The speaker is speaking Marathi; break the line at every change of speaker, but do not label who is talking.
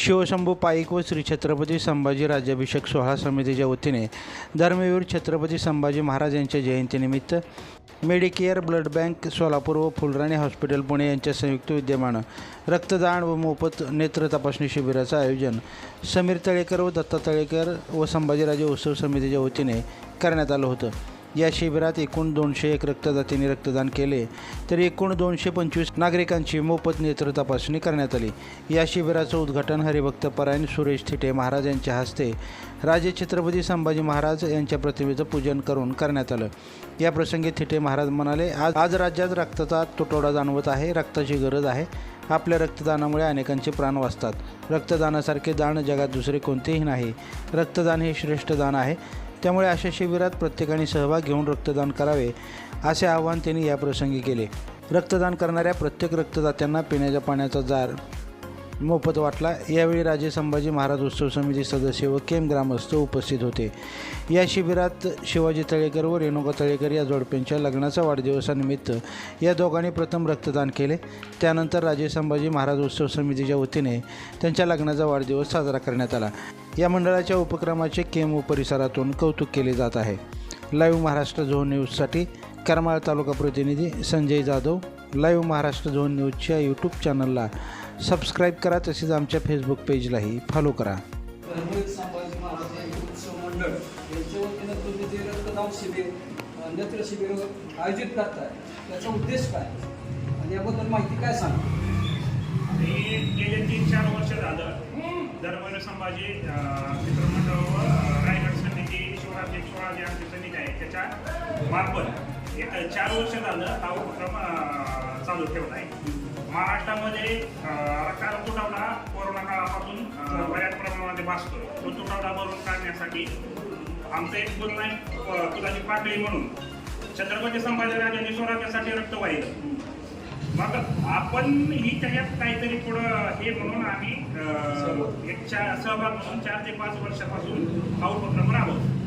शिवशंभू पाईक व श्री छत्रपती संभाजी राज्याभिषेक सोहळा समितीच्या वतीने धर्मवीर छत्रपती संभाजी महाराज यांच्या जयंतीनिमित्त मेडिकेअर ब्लड बँक सोलापूर व फुलराणी हॉस्पिटल पुणे यांच्या संयुक्त विद्यमानं रक्तदान व मोफत नेत्र तपासणी शिबिराचं आयोजन समीर तळेकर व दत्ता तळेकर व संभाजीराजे उत्सव समितीच्या वतीने करण्यात आलं होतं. या शिबिरात एकूण दोनशे एक रक्तदात्यांनी रक्तदान केले तर एकूण दोनशे पंचवीस नागरिकांची मोफत नेत्र तपासणी करण्यात आली. या शिबिराचं उद्घाटन हरिभक्त परायण सुरेश थिटे महाराज यांच्या हस्ते राजे छत्रपती संभाजी महाराज यांच्या प्रतिमेचं पूजन करून करण्यात आलं. या प्रसंगी थिटे महाराज म्हणाले आज आज राज्यात रक्ताचा तुटवडा जाणवत आहे रक्ताची गरज आहे. आपल्या रक्तदानामुळे अनेकांचे प्राण वाचतात. रक्तदानासारखे दान जगात दुसरे कोणतेही नाही. रक्तदान हे श्रेष्ठ दान आहे. त्यामुळे अशा शिबिरात प्रत्येकाने सहभाग घेऊन रक्तदान करावे असे आवाहन त्यांनी याप्रसंगी केले. रक्तदान करणाऱ्या प्रत्येक रक्तदात्यांना पिण्याच्या पाण्याचा जार मोफत वाटला. यावेळी राजे संभाजी महाराज उत्सव समिती सदस्य व केम ग्रामस्थ उपस्थित होते. या शिबिरात शिवाजी तळेकर व रेणुका तळेकर या जोडप्यांच्या लग्नाचा वाढदिवसानिमित्त या दोघांनी प्रथम रक्तदान केले. त्यानंतर राजे संभाजी महाराज उत्सव समितीच्या वतीने त्यांच्या लग्नाचा वाढदिवस साजरा करण्यात आला. या मंडळाच्या उपक्रमाचे केम व परिसरातून कौतुक केले जात आहे. लाईव्ह महाराष्ट्र झोन न्यूजसाठी करमाळ तालुका प्रतिनिधी संजय जाधव लाईव्ह महाराष्ट्र झोन न्यूजच्या यूट्यूब चॅनलला सबस्क्राईब करा तसेच आमच्या फेसबुक पेजलाही फॉलो करा.
धर्मवीर संभाजी महाराज यांचे उत्सव मंडळ यांच्या वतीनं तुम्ही जे रक्तदान शिबिर अ, नेत्र शिबिर आयोजित करताय त्याचा उद्देश काय? आणि याबद्दल माहिती काय सांगा
आणि गेले तीन चार वर्ष झालं धर्मवीर संभाजी अं, मित्रमंडळ व अं, रायगड समिती शिवराज सोळा जी आमची समिती आहे त्याच्या मार्फत एक चार वर्ष झालं हा उपक्रम चालू ठेवला आहे. महाराष्ट्रामध्ये रक्ताचा तुटवडा कोरोना काळापासून बऱ्याच प्रमाणामध्ये भासतोय तो तुटवडा भरून काढण्यासाठी आमचं एक गुरुनाय तुलाची पाकळी म्हणून. छत्रपती संभाजीराजांनी स्वराज्यासाठी रक्त वाहिलं. मग आपण ही त्याच्यात काहीतरी पुढं हे म्हणून आम्ही एक चार सहभाग म्हणून चार ते पाच वर्षापासून हा उपक्रम राबवतो.